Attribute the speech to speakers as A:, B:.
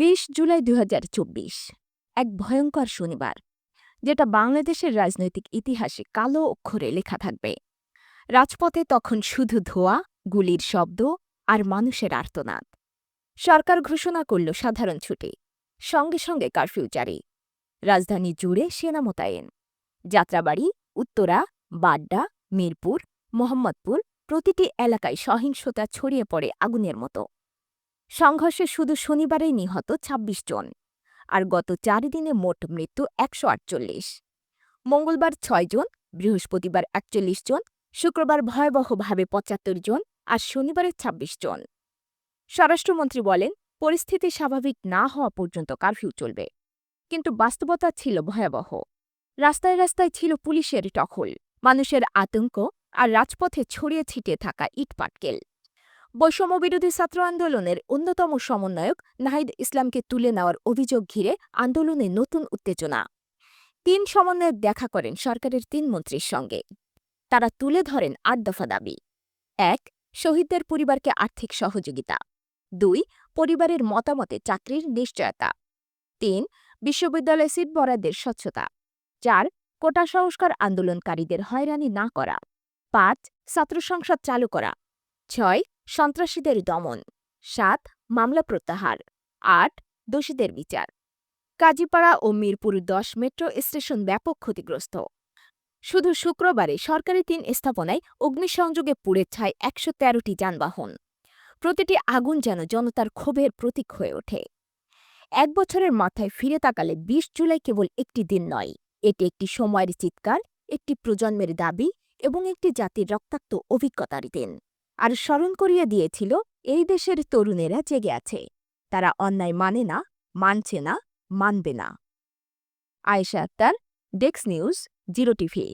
A: বিশ জুলাই দু এক ভয়ঙ্কর শনিবার, যেটা বাংলাদেশের রাজনৈতিক ইতিহাসে কালো অক্ষরে লেখা থাকবে। রাজপথে তখন শুধু ধোয়া, গুলির শব্দ আর মানুষের আর্তনাদ। সরকার ঘোষণা করল সাধারণ ছুটি, সঙ্গে সঙ্গে কারফিউ জারি। রাজধানী জুড়ে সেনা মোতায়েন, যাত্রাবাড়ি, উত্তরা, বাড্ডা, মিরপুর, মোহাম্মদপুর প্রতিটি এলাকায় সহিংসতা ছড়িয়ে পড়ে আগুনের মতো। সংঘর্ষে শুধু শনিবারেই নিহত ২৬ জন, আর গত চার দিনে মোট মৃত্যু একশো আটচল্লিশ। মঙ্গলবার ছয় জন, বৃহস্পতিবার একচল্লিশ জন, শুক্রবার ভয়াবহভাবে পঁচাত্তর জন, আর শনিবারে ২৬ জন। স্বরাষ্ট্রমন্ত্রী বলেন, পরিস্থিতি স্বাভাবিক না হওয়া পর্যন্ত কারফিউ চলবে, কিন্তু বাস্তবতা ছিল ভয়াবহ। রাস্তায় রাস্তায় ছিল পুলিশের টহল, মানুষের আতঙ্ক, আর রাজপথে ছড়িয়ে ছিটিয়ে থাকা ইটপাটকেল। বৈষম্যবিরোধী ছাত্র আন্দোলনের অন্যতম সমন্বয়ক নাহিদ ইসলামকে তুলে নেওয়ার অভিযোগ ঘিরে আন্দোলনে নতুন উত্তেজনা। তিন সমন্বয়ক দেখা করেন সরকারের তিন মন্ত্রীর সঙ্গে। তারা তুলে ধরেন আট দফা দাবি। এক, শহীদদের পরিবারকে আর্থিক সহযোগিতা। দুই, পরিবারের মতামতে চাকরির নিশ্চয়তা। তিন, বিশ্ববিদ্যালয় সিট বরাদ্দের স্বচ্ছতা। চার, কোটা সংস্কার আন্দোলনকারীদের হয়রানি না করা। পাঁচ, ছাত্র সংসদ চালু করা। ছয় সন্ত্রাসীদের দমন। সাত, মামলা প্রত্যাহার। আট, দোষীদের বিচার। কাজীপাড়া ও মিরপুর দশ মেট্রো স্টেশন ব্যাপক ক্ষতিগ্রস্ত। শুধু শুক্রবারে সরকারি তিন স্থাপনায় অগ্নিসংযোগে পুড়ে ছায় একশো তেরোটি যানবাহন। প্রতিটি আগুন যেন জনতার ক্ষোভের প্রতীক হয়ে ওঠে। এক বছরের মাথায় ফিরে তাকালে ২০ জুলাই কেবল একটি দিন নয়, এটি একটি সময়ের চিৎকার, একটি প্রজন্মের দাবি এবং একটি জাতির রক্তাক্ত অভিজ্ঞতার দিন। আর স্মরণ করিয়া দিয়েছিল, এই দেশের তরুণেরা জেগে আছে। তারা অন্যায় মানে না, মানছে না, মানবে না। আয়েশা আক্তার, ডেক্স নিউজ, জিরো টিভি।